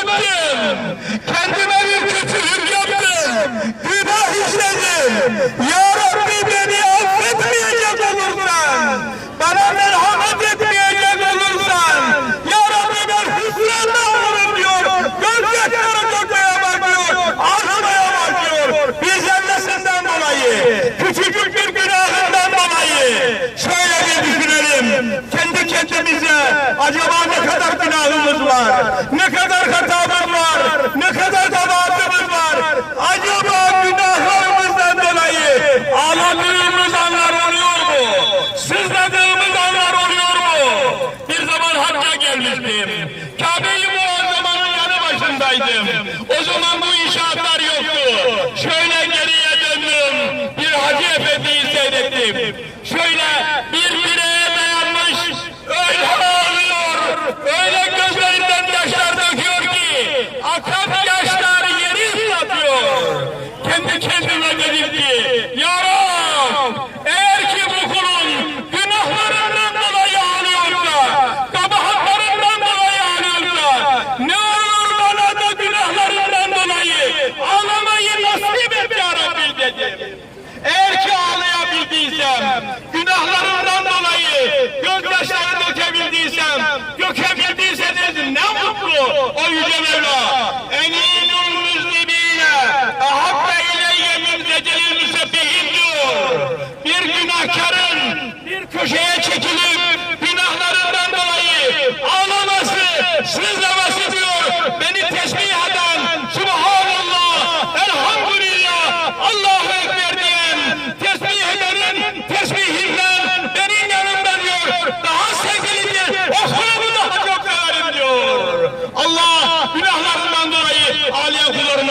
ettim. Kendime bir kötülük yaptım. Günah işledim. Ya Rabbi beni affetmeyecek olursan, bana merhamet etmeyecek olursan, Ya Rabbi ben hüsranda olurum diyor. Gözyaşları dökmeye bakıyor. Ağlamaya bakıyor. Bir zellesinden dolayı, küçücük bir günahından dolayı. Şöyle bir düşünelim. Kendi kendimize acaba ne kadar günahımız var? Ne kadar hatamız var? Ne kadar kabahatimiz var? Acaba günahlarımızdan dolayı ağladığımız anlar oluyor mu? Sızladığımız anlar oluyor mu? Bir zaman hacca gelmiştim. Kabe-i Muazzama'nın yanı başındaydım. O zaman bu inşaatlar yoktu. Şöyle geriye döndüm. Bir hacı efendiyi seyrettim. Şöyle köşeye çekilip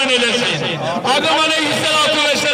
eylesin. Adım aleyhisselam